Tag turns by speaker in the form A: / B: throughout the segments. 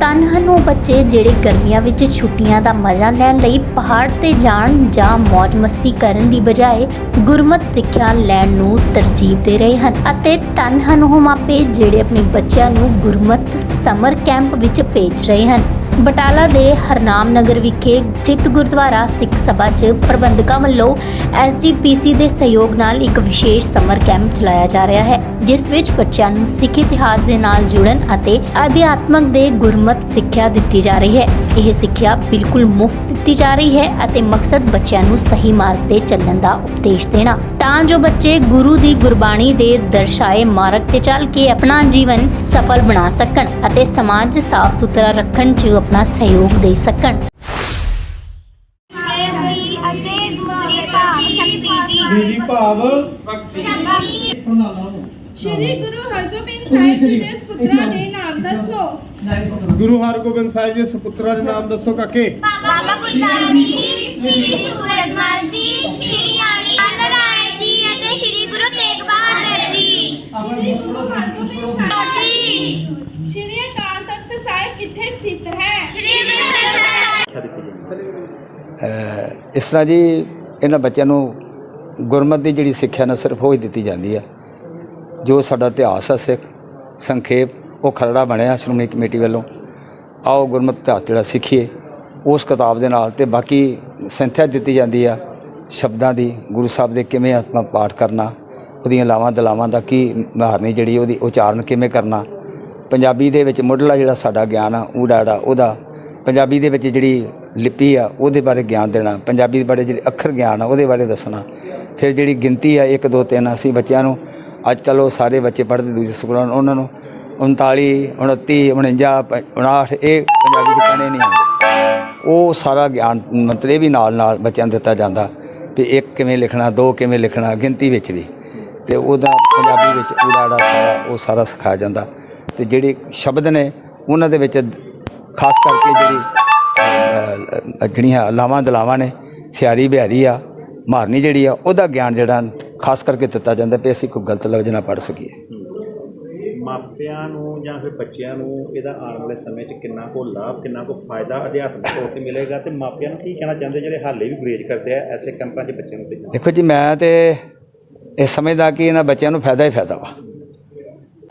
A: ਤਨ ਹਨ ਉਹ ਬੱਚੇ ਜਿਹੜੇ ਗਰਮੀਆਂ ਵਿੱਚ ਛੁੱਟੀਆਂ ਦਾ ਮਜ਼ਾ ਲੈਣ ਲਈ ਪਹਾੜ ਤੇ ਜਾਣ ਜਾਂ ਮौज ਮਸਤੀ ਕਰਨ ਦੀ ਬਜਾਏ ਗੁਰਮਤ ਸਿੱਖਿਆ ਲੈਣ ਨੂੰ ਤਰਜੀਹ ਦੇ ਰਹੇ ਹਨ ਅਤੇ ਤਨ ਹਨ ਉਹ ਮਾਪੇ ਜਿਹੜੇ ਆਪਣੇ ਬੱਚਿਆਂ ਨੂੰ ਗੁਰਮਤ ਸਮਰ ਕੈਂਪ ਵਿੱਚ ਭੇਜ ਰਹੇ ਹਨ। ਬਟਾਲਾ ਦੇ ਹਰਨਾਮ ਨਗਰ ਵਿਖੇ ਸਥਿਤ ਗੁਰਦੁਆਰਾ ਸਿੱਖ ਸਭਾ 'ਚ ਪ੍ਰਬੰਧਕਾਂ ਵੱਲੋਂ ਐਸਜੀਪੀਸੀ ਦੇ ਸਹਿਯੋਗ ਨਾਲ ਇੱਕ ਵਿਸ਼ੇਸ਼ ਸਮਰ ਕੈਂਪ ਚਲਾਇਆ ਜਾ ਰਿਹਾ ਹੈ, ਜਿਸ ਵਿੱਚ ਬੱਚਿਆਂ ਨੂੰ ਸਿੱਖ ਇਤਿਹਾਸ ਦੇ ਨਾਲ ਜੁੜਨ ਅਤੇ ਅਧਿਆਤਮਕ ਦੇ ਗੁਰਮਤ ਸਿੱਖਿਆ ਦਿੱਤੀ ਜਾ ਰਹੀ ਹੈ। ਇਹ ਸਿੱਖਿਆ ਬਿਲਕੁਲ ਮੁਫਤ ਦਿੱਤੀ ਜਾ ਰਹੀ ਹੈ ਅਤੇ ਮਕਸਦ ਬੱਚਿਆਂ ਨੂੰ ਸਹੀ ਮਾਰਗ ਤੇ ਚੱਲਣ ਦਾ ਉਪਦੇਸ਼ ਦੇਣਾ। ਤਾਂ ਜੋ ਬੱਚੇ ਗੁਰੂ ਦੀ ਗੁਰਬਾਣੀ ਦੇ ਦਰਸਾਏ ਮਾਰਗ ਤੇ ਚੱਲ ਕੇ ਆਪਣਾ ਜੀਵਨ ਸਫਲ ਬਣਾ ਸਕਣ ਅਤੇ ਸਮਾਜ ਸਾਫ਼ ਸੁਥਰਾ ਰੱਖਣ 'ਚ ਆਪਣਾ ਸਹਿਯੋਗ ਦੇ ਸਕਣ।
B: ਮੇਰੀ ਭਾਵ
C: ਸ਼ਕਤੀ
D: ਸ਼੍ਰੀ ਗੁਰੂ ਹਰਗੋਬਿੰਦ ਸਾਹਿਬ ਜੀ ਦੇ ਸੁਪੁੱਤਰਾਂ ਦੇ ਨਾਮ ਦੱਸੋ।
B: ਗੁਰੂ ਹਰਗੋਬਿੰਦ ਸਾਹਿਬ ਜੀ ਸੁਪੁੱਤਰਾਂ ਦੇ ਨਾਮ ਦੱਸੋ ਕਾਕੇ।
C: ਬਾਬਾ ਗੁਰਦਾਸ ਜੀ ਸ਼੍ਰੀ ਸੂਰਜਮਲ ਜੀ ਸ਼੍ਰੀ ਸ਼੍ਰੀ
D: ਅਕਾਲ ਤਖਤ ਸਾਹਿਬ ਕਿੱਥੇ ਸਥਿਤ ਹੈ
E: ਇਸ ਤਰ੍ਹਾਂ ਜੀ ਇਹਨਾਂ ਬੱਚਿਆਂ ਨੂੰ ਗੁਰਮਤ ਦੀ ਜਿਹੜੀ ਸਿੱਖਿਆ ਨਾ ਸਿਰਫ ਉਹ ਹੀ ਦਿੱਤੀ ਜਾਂਦੀ ਹੈ ਜੋ ਸਾਡਾ ਇਤਿਹਾਸ ਹੈ ਸਿੱਖ, ਸੰਖੇਪ, ਉਹ ਖਰੜਾ ਬਣਿਆ ਸ਼੍ਰੋਮਣੀ ਕਮੇਟੀ ਵੱਲੋਂ। ਆਓ ਗੁਰਮਤ ਇਤਿਹਾਸ ਜਿਹੜਾ ਸਿੱਖੀਏ, ਉਸ ਕਿਤਾਬ ਦੇ ਨਾਲ ਤੇ ਬਾਕੀ ਸੰਥਿਆ ਦਿੱਤੀ ਜਾਂਦੀ ਆ ਸ਼ਬਦਾਂ ਦੀ, ਗੁਰੂ ਸਾਹਿਬ ਦੇ ਕਿਵੇਂ ਆਪਾਂ ਪਾਠ ਕਰਨਾ। ਉਹਦੀਆਂ ਲਾਵਾਂ ਦਲਾਵਾਂ ਦਾ ਕੀ ਮਹਾਰਨੀ ਜਿਹੜੀ ਉਹਦੀ ਉਚਾਰਨ ਕਿਵੇਂ ਕਰਨਾ। ਪੰਜਾਬੀ ਦੇ ਵਿੱਚ ਮੁੱਢਲਾ ਜਿਹੜਾ ਸਾਡਾ ਗਿਆਨ ਆ ਊੜਾੜਾ ਉਹਦਾ, ਪੰਜਾਬੀ ਦੇ ਵਿੱਚ ਜਿਹੜੀ ਲਿਪੀ ਆ, ਉਹਦੇ ਬਾਰੇ ਗਿਆਨ ਦੇਣਾ, ਪੰਜਾਬੀ ਦੇ ਬਾਰੇ ਜਿਹੜੇ ਅੱਖਰ ਗਿਆਨ ਆ, ਉਹਦੇ ਬਾਰੇ ਦੱਸਣਾ। ਫਿਰ ਜਿਹੜੀ ਗਿਣਤੀ ਆ 1 2 3 ਅਸੀਂ ਬੱਚਿਆਂ ਨੂੰ ਅੱਜ ਕੱਲ ਉਹ ਸਾਰੇ ਬੱਚੇ ਪੜ੍ਹਦੇ ਦੂਜੇ ਸਕੂਲਾਂ ਨੂੰ, ਉਹਨਾਂ ਨੂੰ 39 29 49 59 ਇਹ ਪੰਜਾਬੀ ਚ ਪੜ੍ਹਨੇ ਨਹੀਂ ਆਉਂਦੇ। ਉਹ ਸਾਰਾ ਗਿਆਨ ਮਤਲਬ ਵੀ ਨਾਲ ਨਾਲ ਬੱਚਿਆਂ ਨੂੰ ਦਿੱਤਾ ਜਾਂਦਾ ਵੀ ਇੱਕ ਕਿਵੇਂ ਲਿਖਣਾ, ਦੋ ਕਿਵੇਂ ਲਿਖਣਾ, ਗਿਣਤੀ ਵਿੱਚ ਵੀ। ਤੇ ਉਹਦਾ ਪੰਜਾਬੀ ਵਿੱਚ ਊੜਾੜਾ ਸਾਰਾ ਉਹ ਸਾਰਾ ਸਿਖਾਇਆ ਜਾਂਦਾ। ਤੇ ਜਿਹੜੇ ਸ਼ਬਦ ਨੇ ਉਹਨਾਂ ਦੇ ਵਿੱਚ ਖਾਸ ਕਰਕੇ ਜਿਹੜੀ ਜਿਹੜੀਆਂ ਲਾਵਾਂ ਦਲਾਵਾਂ ਨੇ ਸਿਆਰੀ ਬਿਹਾਰੀ ਆ ਮਾਰਨੀ ਜਿਹੜੀ ਆ ਉਹਦਾ ਗਿਆਨ ਜਿਹੜਾ ਖਾਸ ਕਰਕੇ ਦਿੱਤਾ ਜਾਂਦਾ ਵੀ ਅਸੀਂ ਕੋਈ ਗਲਤ ਲਫ਼ਜ਼ ਨਾ ਪੜ੍ਹ ਸਕੀਏ।
F: ਮਾਪਿਆਂ ਨੂੰ ਜਾਂ ਫਿਰ ਬੱਚਿਆਂ ਨੂੰ ਇਹਦਾ ਆਉਣ ਵਾਲੇ ਸਮੇਂ 'ਚ ਕਿੰਨਾ ਕੋ ਲਾਭ ਕਿੰਨਾ ਕੋ ਫਾਇਦਾ ਅਧਿਆਤਮਿਕ ਤੌਰ ਤੇ ਮਿਲੇਗਾ? ਤੇ ਮਾਪਿਆਂ ਨੂੰ ਕੀ ਕਹਿਣਾ ਚਾਹੁੰਦੇ ਜਿਹੜੇ ਹਾਲੇ ਵੀ ਗੁਰੇਜ ਕਰਦੇ ਆ ਐਸੇ ਕੈਂਪਾਂ 'ਚ ਬੱਚਿਆਂ ਨੂੰ ਭੇਜਣ?
E: ਦੇਖੋ ਜੀ ਮੈਂ ਤੇ ਇਹ ਸਮਝਦਾ ਕਿ ਇਹਨਾਂ ਬੱਚਿਆਂ ਨੂੰ ਫਾਇਦਾ ਹੀ ਫਾਇਦਾ ਵਾ।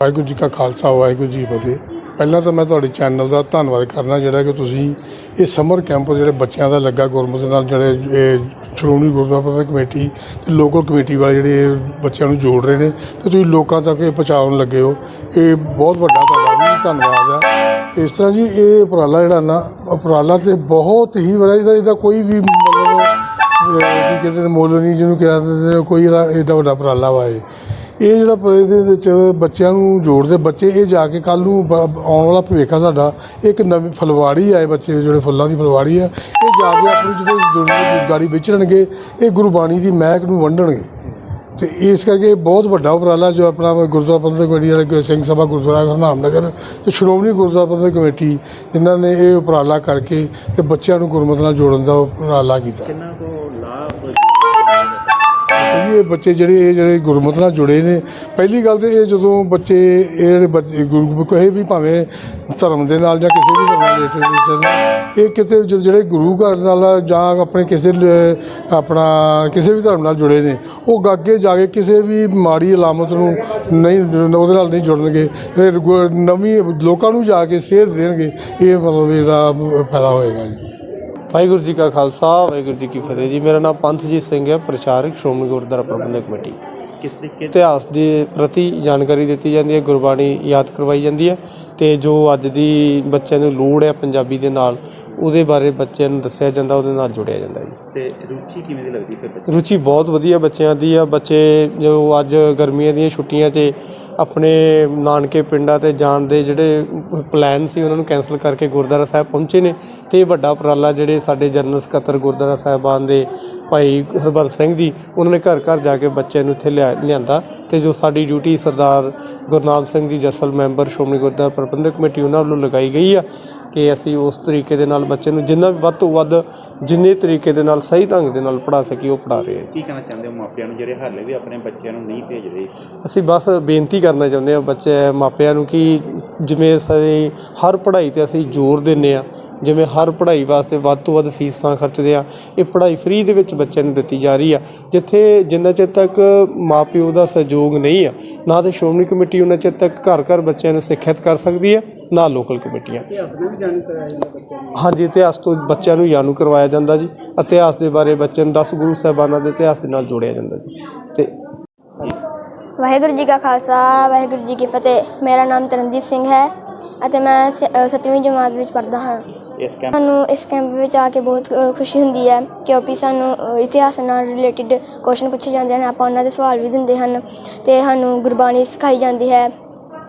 G: ਵਾਹਿਗੁਰੂ ਜੀ ਕਾ ਖਾਲਸਾ, ਵਾਹਿਗੁਰੂ ਜੀ ਫਤਿਹ। ਪਹਿਲਾਂ ਤਾਂ ਮੈਂ ਤੁਹਾਡੇ ਚੈਨਲ ਦਾ ਧੰਨਵਾਦ ਕਰਨਾ, ਜਿਹੜਾ ਕਿ ਤੁਸੀਂ ਇਹ ਸਮਰ ਕੈਂਪ ਜਿਹੜੇ ਬੱਚਿਆਂ ਦਾ ਲੱਗਾ ਗੁਰਮਤਿ ਨਾਲ, ਜਿਹੜੇ ਸ਼੍ਰੋਮਣੀ ਗੁਰਦੁਆਰਾ ਕਮੇਟੀ ਤੇ ਲੋਕਲ ਕਮੇਟੀ ਵਾਲੇ ਜਿਹੜੇ ਇਹ ਬੱਚਿਆਂ ਨੂੰ ਜੋੜ ਰਹੇ ਨੇ, ਤੇ ਤੁਸੀਂ ਲੋਕਾਂ ਤੱਕ ਇਹ ਪਹੁੰਚਾਉਣ ਲੱਗੇ ਹੋ। ਇਹ ਬਹੁਤ ਵੱਡਾ ਤੁਹਾਡਾ ਵੀ ਧੰਨਵਾਦ ਹੈ ਇਸ ਤਰ੍ਹਾਂ ਜੀ ਇਹ ਉਪਰਾਲਾ ਜਿਹੜਾ ਨਾ, ਉਪਰਾਲਾ ਤੇ ਬਹੁਤ ਹੀ ਬੜਾ ਇਹਦਾ ਇਹਦਾ ਕੋਈ ਵੀ ਮਤਲਬ ਕੀ ਕਹਿੰਦੇ ਨੇ ਮੁੱਲ ਜਿਹਨੂੰ ਕਿਹਾ ਦਿੰਦੇ ਨੇ ਕੋਈ ਇਹਦਾ ਏਡਾ ਵੱਡਾ ਉਪਰਾਲਾ ਵਾ ਇਹ। ਇਹ ਜਿਹੜਾ ਇਹਦੇ ਵਿੱਚ ਬੱਚਿਆਂ ਨੂੰ ਜੋੜਦੇ ਬੱਚੇ, ਇਹ ਜਾ ਕੇ ਕੱਲ ਨੂੰ ਬ- ਆਉਣ ਵਾਲਾ ਭਵਿੱਖ ਆ ਸਾਡਾ। ਇੱਕ ਨਵੀਂ ਫਲਵਾੜੀ ਆਏ ਬੱਚੇ ਜਿਹੜੇ ਫੁੱਲਾਂ ਦੀ ਫਲਵਾੜੀ ਆ। ਇਹ ਜਾ ਕੇ ਆਪਣੀ ਜਦੋਂ ਦੁਨੀਆ ਗਾੜੀ ਵਿਚਰਨਗੇ ਇਹ ਗੁਰਬਾਣੀ ਦੀ ਮਹਿਕ ਨੂੰ ਵੰਡਣਗੇ। ਤੇ ਇਸ ਕਰਕੇ ਬਹੁਤ ਵੱਡਾ ਉਪਰਾਲਾ ਜੋ ਆਪਣਾ ਗੁਰਦੁਆਰਾ ਪ੍ਰਬੰਧਕ ਕਮੇਟੀ ਵਾਲੇ ਸਿੰਘ ਸਭਾ, ਗੁਰਦੁਆਰਾ ਹਰਨਾਮ ਨਗਰ ਤੇ ਸ਼੍ਰੋਮਣੀ ਗੁਰਦੁਆਰਾ ਪ੍ਰਬੰਧਕ ਕਮੇਟੀ, ਜਿਨ੍ਹਾਂ ਨੇ ਇਹ ਉਪਰਾਲਾ ਕਰਕੇ ਤੇ ਬੱਚਿਆਂ ਨੂੰ ਗੁਰਮਤਿ ਨਾਲ ਜੋੜਨ ਦਾ ਉਪਰਾਲਾ ਕੀਤਾ।
F: ਕਿੰਨਾ ਕੋ ਲਾਭ
G: ਕਿਉਂਕਿ ਇਹ ਬੱਚੇ ਜਿਹੜੇ, ਇਹ ਜਿਹੜੇ ਗੁਰਮਤ ਨਾਲ ਜੁੜੇ ਨੇ, ਪਹਿਲੀ ਗੱਲ ਤੇ ਇਹ ਜਦੋਂ ਬੱਚੇ, ਇਹ ਜਿਹੜੇ ਬੱਚੇ, ਗੁਰੂ ਕੋਈ ਵੀ ਭਾਵੇਂ ਧਰਮ ਦੇ ਨਾਲ ਜਾਂ ਕਿਸੇ ਵੀ ਧਰਮ ਦੇ ਰਿਲੇਟਡ ਇਹ ਕਿਤੇ ਜ- ਜਿਹੜੇ ਗੁਰੂ ਘਰ ਨਾਲ ਜਾਂ ਆਪਣੇ ਕਿਸੇ ਲ- ਆਪਣਾ ਕਿਸੇ ਵੀ ਧਰਮ ਨਾਲ ਜੁੜੇ ਨੇ, ਉਹ ਅੱਗੇ ਜਾ ਕੇ ਕਿਸੇ ਵੀ ਮਾੜੀ ਅਲਾਮਤ ਨੂੰ ਨਹੀਂ, ਉਹਦੇ ਨਾਲ ਨਹੀਂ ਜੁੜਨਗੇ ਫਿਰ ਗੁ- ਨਵੀਂ ਲੋਕਾਂ ਨੂੰ ਜਾ ਕੇ ਸੇਧ ਦੇਣਗੇ, ਇਹ ਮਤਲਬ ਇਹਦਾ ਫਾਇਦਾ ਹੋਏਗਾ ਜੀ।
H: ਵਾਹਿਗੁਰੂ ਜੀ ਕਾ ਖਾਲਸਾ ਵਾਹਿਗੁਰੂ ਜੀ ਕੀ ਫਤਿਹ ਜੀ। ਮੇਰਾ ਨਾਮ ਪੰਥਜੀਤ ਸਿੰਘ ਹੈ ਪ੍ਰਚਾਰਕ ਸ਼੍ਰੋਮਣੀ ਗੁਰਦੁਆਰਾ ਪ੍ਰਬੰਧਕ ਕਮੇਟੀ।
F: ਕਿਸ ਤਰੀਕੇ
H: ਇਤਿਹਾਸ ਦੇ ਪ੍ਰਤੀ ਜਾਣਕਾਰੀ ਦਿੱਤੀ ਜਾਂਦੀ ਹੈ ਗੁਰਬਾਣੀ ਯਾਦ ਕਰਵਾਈ ਜਾਂਦੀ ਹੈ ਤੇ ਜੋ ਅੱਜ ਦੀ ਬੱਚਿਆਂ ਨੂੰ ਲੋੜ ਹੈ ਪੰਜਾਬੀ ਦੇ ਨਾਲ ਉਹਦੇ ਬਾਰੇ ਬੱਚਿਆਂ ਨੂੰ ਦੱਸਿਆ ਜਾਂਦਾ ਉਹਦੇ ਨਾਲ ਜੁੜਿਆ ਜਾਂਦਾ ਜੀ।
F: ਤੇ ਰੁਚੀ ਕਿਵੇਂ ਦੀ ਲੱਗਦੀ ਫਿਰ ਬੱਚੇ
H: ਰੁਚੀ ਬਹੁਤ ਵਧੀਆ ਬੱਚਿਆਂ ਦੀ ਆ। ਬੱਚੇ ਜੋ ਅੱਜ ਗਰਮੀਆਂ ਦੀਆਂ ਛੁੱਟੀਆਂ 'ਚ ਆਪਣੇ ਨਾਨਕੇ ਪਿੰਡਾਂ ਤੇ ਜਾਣ ਦੇ ਜਿਹੜੇ ਪਲਾਨ ਸੀ, ਉਹਨਾਂ ਨੂੰ ਕੈਨਸਲ ਕਰਕੇ ਗੁਰਦੁਆਰਾ ਸਾਹਿਬ ਪਹੁੰਚੇ ਨੇ ਤੇ ਇਹ ਵੱਡਾ ਉਪਰਾਲਾ ਜਿਹੜੇ ਸਾਡੇ ਜਨਰਲ ਸਕੱਤਰ ਗੁਰਦੁਆਰਾ ਸਾਹਿਬਾਨ ਦੇ ਭਾਈ ਹਰਬੰਸ ਸਿੰਘ ਜੀ, ਉਹਨਾਂ ਨੇ ਘਰ ਘਰ ਜਾ ਕੇ ਬੱਚਿਆਂ ਨੂੰ ਇੱਥੇ ਲਿਆ, ਲਿਆਂਦਾ ਤੇ ਜੋ ਸਾਡੀ ਡਿਊਟੀ ਸਰਦਾਰ ਗੁਰਨਾਮ ਸਿੰਘ ਜੀ ਜਸਲ ਮੈਂਬਰ ਸ਼੍ਰੋਮਣੀ ਗੁਰਦੁਆਰਾ ਪ੍ਰਬੰਧਕ ਕਮੇਟੀ, ਉਹਨਾਂ ਵੱਲੋਂ ਲਗਾਈ ਗਈ ਆ। ਕਿ ਅਸੀਂ ਉਸ ਤਰੀਕੇ ਦੇ ਨਾਲ ਬੱਚੇ ਨੂੰ ਜਿੰਨਾ ਵੀ ਵੱਧ ਤੋਂ ਵੱਧ ਜਿੰਨੇ ਤਰੀਕੇ ਦੇ ਨਾਲ ਸਹੀ ਢੰਗ ਦੇ ਨਾਲ ਪੜ੍ਹਾ ਸਕੀ ਉਹ ਪੜ੍ਹਾ ਰਹੇ ਹਾਂ।
F: ਕੀ ਕਹਿਣਾ ਚਾਹੁੰਦੇ ਹੋ ਮਾਪਿਆਂ ਨੂੰ ਜਿਹੜੇ ਹਾਲੇ ਵੀ ਆਪਣੇ ਬੱਚਿਆਂ ਨੂੰ ਨਹੀਂ ਭੇਜ ਰਹੇ?
H: ਅਸੀਂ ਬਸ ਬੇਨਤੀ ਕਰਨਾ ਚਾਹੁੰਦੇ ਹਾਂ ਬੱਚੇ ਮਾਪਿਆਂ ਨੂੰ ਕਿ ਜਿਵੇਂ ਅਸੀਂ ਹਰ ਪੜ੍ਹਾਈ ਤੇ ਅਸੀਂ ਜ਼ੋਰ ਦਿੰਨੇ ਆ ਜਿਵੇਂ ਹਰ ਪੜ੍ਹਾਈ ਵਾਸਤੇ ਵੱਧ ਤੋਂ ਵੱਧ ਫੀਸਾਂ ਖਰਚਦੇ ਆ ਇਹ ਪੜ੍ਹਾਈ ਫ੍ਰੀ ਦੇ ਵਿੱਚ ਬੱਚਿਆਂ ਨੂੰ ਦਿੱਤੀ ਜਾ ਰਹੀ ਆ ਜਿੱਥੇ ਜਿੰਨਾ ਚਿਰ ਤੱਕ ਮਾਪਿਓ ਦਾ ਸਹਿਯੋਗ ਨਹੀਂ ਆ ਨਾ ਤੇ ਸ਼੍ਰੋਮਣੀ ਕਮੇਟੀ ਉਹਨਾਂ ਚਿਰ ਤੱਕ ਘਰ ਘਰ ਬੱਚਿਆਂ ਨੂੰ ਸਿੱਖਿਅਤ ਕਰ ਸਕਦੀ ਹੈ ਨਾ ਲੋਕਲ ਕਮੇਟੀਆਂ। ਹਾਂਜੀ ਇਤਿਹਾਸ ਤੋਂ ਬੱਚਿਆਂ ਨੂੰ ਜਾਣੂ ਕਰਵਾਇਆ ਜਾਂਦਾ ਜੀ ਇਤਿਹਾਸ ਦੇ ਬਾਰੇ ਬੱਚਿਆਂ ਨੂੰ 10 ਗੁਰੂ ਸਾਹਿਬਾਨਾਂ ਦੇ ਇਤਿਹਾਸ ਦੇ ਨਾਲ ਜੋੜਿਆ ਜਾਂਦਾ ਜੀ ਤੇ
C: ਵਾਹਿਗੁਰੂ ਜੀ ਕਾ ਖਾਲਸਾ ਵਾਹਿਗੁਰੂ ਜੀ ਕੀ ਫਤਿਹ। ਮੇਰਾ ਨਾਮ ਤਰਨਦੀਪ ਸਿੰਘ ਹੈ ਅਤੇ ਮੈਂ 7ਵੀਂ ਜਮਾਤ ਵਿੱਚ ਪੜ੍ਹਦਾ ਹਾਂ।
F: ਇਸ ਕੈਂਪ
C: ਸਾਨੂੰ ਇਸ ਕੈਂਪ ਵਿੱਚ ਆ ਕੇ ਬਹੁਤ ਅ, ਖੁਸ਼ੀ ਹੁੰਦੀ ਹੈ ਕਿਉਂਕਿ ਸਾਨੂੰ ਅ, ਇਤਿਹਾਸ ਨਾਲ ਰਿਲੇਟਡ ਕੁਐਸਚਨ ਪੁੱਛੇ ਜਾਂਦੇ ਹਨ। ਆਪਾਂ ਉਹਨਾਂ ਦੇ ਸਵਾਲ ਵੀ ਦਿੰਦੇ ਹਨ ਤੇ ਸਾਨੂੰ ਗੁਰਬਾਣੀ ਸਿਖਾਈ ਜਾਂਦੀ ਹੈ।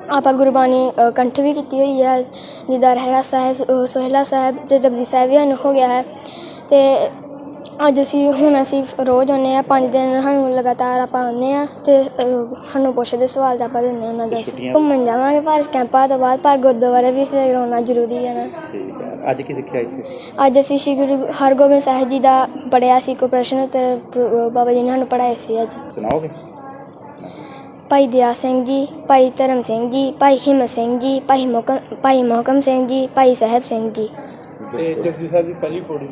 C: ਆਪਾਂ ਗੁਰਬਾਣੀ ਅ, ਕੰਠ ਵੀ ਕੀਤੀ ਹੋਈ ਹੈ। ਜਿੱਦਾਂ ਰਹਿਰਾ ਸਾਹਿਬ ਅ, ਸੋਹਿਲਾ ਸਾਹਿਬ ਤੇ ਜਪਜੀ ਸਾਹਿਬ ਵੀ ਸਾਨੂੰ ਹੋ ਗਿਆ ਹੈ। ਤੇ ਅੱਜ ਅਸੀਂ ਹੁਣ ਅਸੀਂ ਰੋਜ਼ ਆਉਂਦੇ ਆ ਪੰਜ ਦਿਨ ਸਾਨੂੰ ਲਗਾਤਾਰ ਆਪਾਂ ਆਉਂਦੇ ਆ ਤੇ ਅ, ਸਾਨੂੰ ਪੁੱਛਦੇ ਸਵਾਲ ਤਾਂ ਆਪਾਂ ਦਿੰਦੇ ਉਹਨਾਂ ਦਾ
F: ਛੁੱਟੀਆਂ-
C: ਘੁੰਮਣ ਜਾਵਾਂਗੇ ਪਰ ਕੈਂਪਾਂ ਤੋਂ ਬਾਅਦ ਪਰ ਗੁਰਦੁਆਰੇ ਵੀ ਫਿਰ ਆਉਣਾ ਜ਼ਰੂਰੀ ਹੈ ਨਾ।
F: ਠੀਕ ਹੈ। ਅੱਜ ਕੀ ਸਿੱਖਿਆ ਇੱਥੇ?
C: ਅੱਜ ਅਸੀਂ ਸ਼੍ਰੀ ਗੁਰੂ ਹਰਗੋਬਿੰਦ ਸਾਹਿਬ ਜੀ ਦਾ ਪੜਿਆ ਸੀ ਕੋਈ ਪ੍ਰਸ਼ਨ ਤੇ ਬਾਬਾ ਜੀ ਨੇ ਸਾਨੂੰ ਪੜਾਏ ਸੀ ਅੱਜ।
F: ਸੁਣਾਓਗੇ?
C: ਭਾਈ ਦਿਆ ਸਿੰਘ ਜੀ ਭਾਈ ਧਰਮ ਸਿੰਘ ਜੀ ਭਾਈ ਹਿੰਮਤ ਸਿੰਘ ਜੀ ਭਾਈ ਮੋਕਮ ਭਾਈ ਮੋਹਕਮ ਸਿੰਘ ਜੀ ਭਾਈ ਸਾਹਿਬ ਸਿੰਘ ਜੀ।
H: ਤੇ ਜਪਜੀ ਸਾਹਿਬ ਦੀ ਪਹਿਲੀ ਪੌੜੀ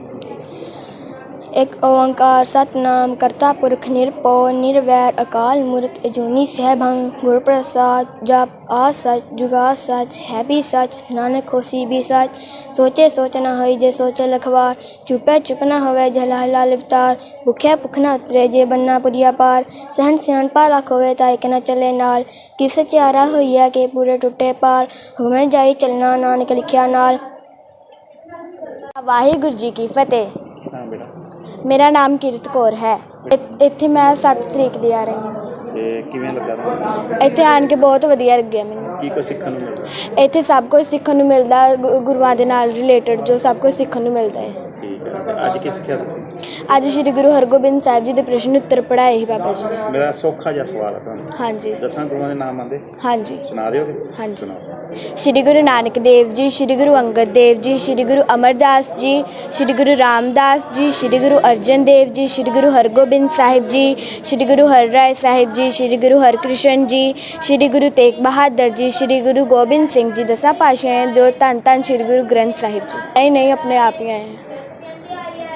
C: ਇੱਕ ਓੰਕਾਰ ਸਤਨਾਮ ਕਰਤਾ ਪੁਰਖ ਨਿਰਭਉ, ਨਿਰਵੈਰ ਅਕਾਲ ਮੂਰਤ ਅਜੂਨੀ ਸਹਿਭੰ ਗੁਰ ਪ੍ਰਸਾਦ ਜਪ ਆ ਸਚ ਜੁਗਾ ਸਚ, ਹੈ ਵੀ ਸਚ, ਨਾਨਕ ਹੋਸੀ ਵੀ ਸਚ। ਸੋਚੇ ਸੋਚ ਨਾ ਹੋਈ ਜੇ ਸੋਚੇ ਲਖਵਾਰ, ਚੁਪੈ ਚੁਪ ਨਾ ਹੋਵੇ ਜਲਾ ਹਲਾ ਲਿਵਤਾਰ। ਭੁਖਿਆ ਭੁਖ ਨਾ ਉਤਰੇ ਜੇ ਬੰਨਾ ਪੁਰੀਆ ਪਾਰ। ਸਹਿਣ ਸਿਆਣ ਪਾ ਲੱਖ ਹੋਵੇ ਤਾਂ ਇੱਕ ਨਾ ਚੱਲੇ ਨਾਲ। ਕਿਸ ਸਚਿਆਰਾ ਹੋਈਆ ਕਿ ਪੂਰੇ ਟੁੱਟੇ ਪਾਰ। ਹੁਕਮ ਜਾਈ ਚੱਲਣਾ ਨਾਨਕ ਲਿਖਿਆ ਨਾਲ।
I: ਵਾਹਿਗੁਰੂ ਜੀ ਕੀ ਫਤਿਹ। ਮੇਰਾ ਨਾਮ ਕਿਰਤ ਕੌਰ ਹੈ। ਇ- ਇੱਥੇ ਮੈਂ 7 ਤਰੀਕ ਦੀ ਆ ਰਹੀ ਹਾਂ।
F: ਤੇ ਕਿਵੇਂ ਲੱਗਾ ਤੁਹਾਨੂੰ?
I: ਇੱਥੇ ਆਣ ਕੇ ਬਹੁਤ ਵਧੀਆ ਲੱਗਿਆ ਮੈਨੂੰ।
F: ਕੀ ਕੁਝ ਸਿੱਖਣ ਨੂੰ ਮਿਲਦਾ
I: ਇੱਥੇ ਸਭ ਕੁਝ ਸਿੱਖਣ ਨੂੰ ਮਿਲਦਾ ਗੁ- ਗੁਰੂਆਂ ਦੇ ਨਾਲ ਰਿਲੇਟਡ ਜੋ ਸਭ ਕੁਝ ਸਿੱਖਣ ਨੂੰ ਮਿਲਦਾ ਹੈ।
F: ਅੱਜ ਕੀ ਸਿੱਖਿਆ ਤੁਸੀਂ
I: ਅੱਜ ਸ੍ਰੀ ਗੁਰੂ ਹਰਗੋਬਿੰਦ ਸਾਹਿਬ ਜੀ ਦੇ ਪ੍ਰਸ਼ਨ ਉੱਤਰ ਪੜ੍ਹਾਏ ਸੀ ਬਾਬਾ ਜੀ ਨੇ
F: ਮੇਰਾ ਸੌਖਾ ਜਿਹਾ ਸਵਾਲ ਹੈ ਤੁਹਾਨੂੰ
I: ਹਾਂਜੀ
F: ਦਸਾਂ ਗੁਰੂਆਂ ਦੇ ਨਾਮ ਆਂਦੇ
I: ਹਾਂਜੀ
F: ਸੁਣਾ ਦਿਓਗੇ
I: ਹਾਂਜੀ।
F: ਸੁਣਾਓ
I: ਸ੍ਰੀ ਗੁਰੂ ਨਾਨਕ ਦੇਵ ਜੀ ਸ੍ਰੀ ਗੁਰੂ ਅੰਗਦ ਦੇਵ ਜੀ ਸ੍ਰੀ ਗੁਰੂ ਅਮਰਦਾਸ ਜੀ ਸ੍ਰੀ ਗੁਰੂ ਰਾਮਦਾਸ ਜੀ ਸ੍ਰੀ ਗੁਰੂ ਅਰਜਨ ਦੇਵ ਜੀ ਸ੍ਰੀ ਗੁਰੂ ਹਰਗੋਬਿੰਦ ਸਾਹਿਬ ਜੀ ਸ੍ਰੀ ਗੁਰੂ ਹਰਰਾਏ ਸਾਹਿਬ ਜੀ ਸ੍ਰੀ ਗੁਰੂ ਹਰਕ੍ਰਿਸ਼ਨ ਜੀ ਸ੍ਰੀ ਗੁਰੂ ਤੇਗ ਬਹਾਦਰ ਜੀ ਸ੍ਰੀ ਗੁਰੂ ਗੋਬਿੰਦ ਸਿੰਘ ਜੀ ਦਸਾਂ ਪਾਤਸ਼ਾਹਾਂ ਦੇ ਧੰਨ ਧੰਨ ਸ੍ਰੀ ਗੁਰੂ ਗ੍ਰੰਥ ਸਾਹਿਬ ਜੀ ਨਹੀਂ ਨਹੀਂ ਆਪਣੇ ਆਪ ਹੀ ਆਏ ਹਾਂ